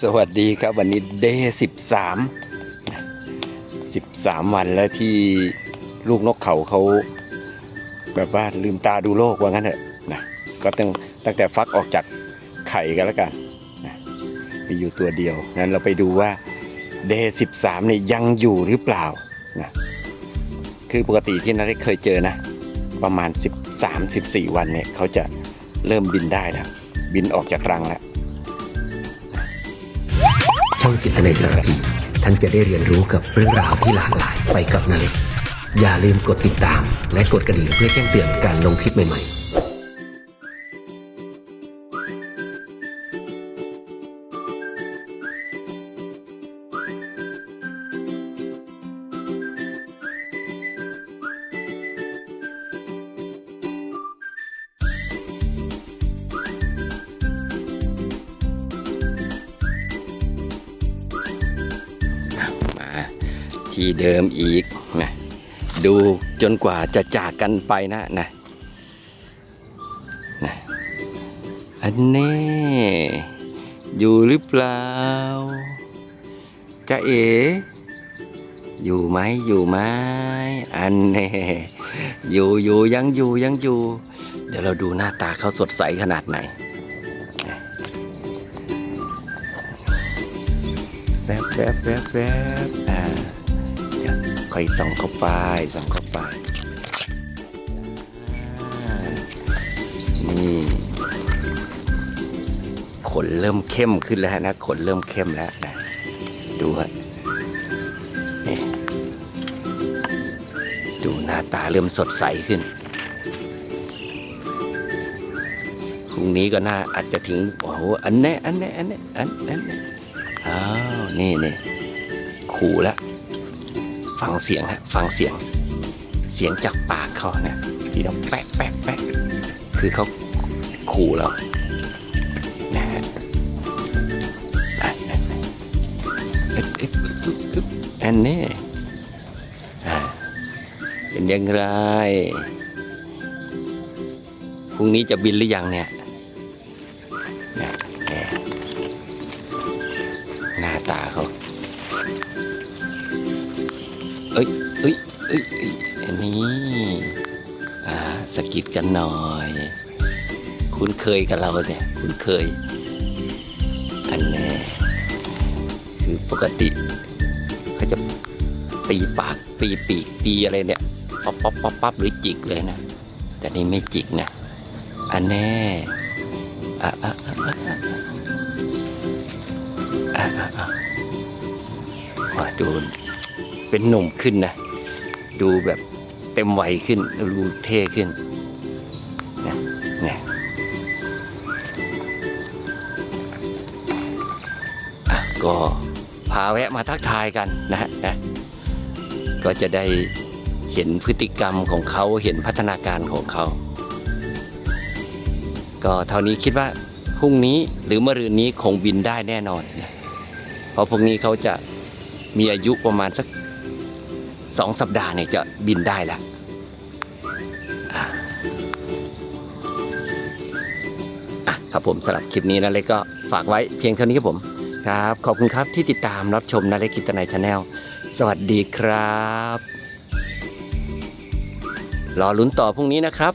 สวัสดีครับวันนี้เดย์สิบสามสิบสามวันแล้วที่ลูกนกเขาเขาแบบว่าลืมตาดูโลกว่างั้นเถอะนะก็ตั้งตั้งแต่ฟักออกจากไข่กันแล้วกันนะมีอยู่ตัวเดียวนั้นเราไปดูว่าเดย์สิบสามเนี่ยยังอยู่หรือเปล่านะคือปกติที่นาเล็กเคยเจอนะ ประมาณ 13 14 วันเนี่ยเขาจะเริ่มบินได้แล้วบินออกจากรังแล้ว จิตนาสารพีท่านจะได้เรียนรู้กับเรื่องราวที่หลากหลายไปกับนาเล็กอย่าลืมกดติดตาม และกดกระดิ่งเพื่อแจ้งเตือนการลงคลิปใหม่ๆ ที่เดิมอีกนะดูจนกว่าจะจากกันไปนะนะนะอันนี้อยู่หรือเปล่าจะเอ๋อยู่ไหมอยู่ไหมอันนี้อยู่อยู่ยังอยู่ยังอยู่ เดี๋ยวเราดูหน้าตาเขาสดใสขนาดไหนแวบแวบแวบแวบ ค่อยส่องเข้าไปส่องเข้าไปานี่ ขนเริ่มเข้มขึ้นแล้วนะขนเริ่มเข้มแล้วนะดูฮะนี่ดูหน้าตาเริ่มสดใสขึ้นพรุ่งนี้ก็น่าอาจจะถึงโอ้โหอันแนี้อันแนี้อันแนี้อันอันแนี้อ้าวนี่นี่ขู่แล้ว ฟังเสียงฮะฟังเสียง เสียงจากปากเขาเนี่ยที่เราแป๊ะแป๊ะแป๊ะคือเขาขู่เรานะฮะอะนั่นๆอึ๊บอ๊บอ๊บอ๊บอันนี้อ่าเป็นยังไงพรุ่งนี้จะบินหรือยังเนี่ยเนี่ยเนี่ยหน้าตาเขา เอ้ยเอ้ยเอ้ยเอ้ยอันนี้อ่าสกิดกันหน่อย คุ้นเคยกับเราเนี่ยคุ้นเคย อันแน่คือปกติเขาจะตีปากตีปีกตีอะไรเนี่ยป๊อปป๊อปป๊อปป๊อปหรือจิกเลยนะ แต่นี่ไม่จิกนะ อันแน่อะอะอะอะอะอะอะอะว่าดู เป็นหนุ่มขึ้นนะ ดูแบบเต็มวัยขึ้น ดูเท่ขึ้นนะนี่ยอะก็พาแวะมาทักทายกันนะฮะนะก็จะได้เห็นพฤติกรรมของเขาเห็นพัฒนาการของเขา ก็เท่านี้คิดว่าพรุ่งนี้หรือมะรืนนี้คงบินได้แน่นอนนะเพราะพวกนี้เขาจะมีอายุประมาณสัก สองสัปดาห์เนี่ยจะบินได้แล้วอะครับผมสำหรับคลิปนี้นะเล็กก็ฝากไว้เพียงเท่านี้ครับผม ครับ ขอบคุณครับที่ติดตามรับชมนาเล็กกิตนายชาแนลสวัสดีครับ รอลุ้นต่อพรุ่งนี้นะครับ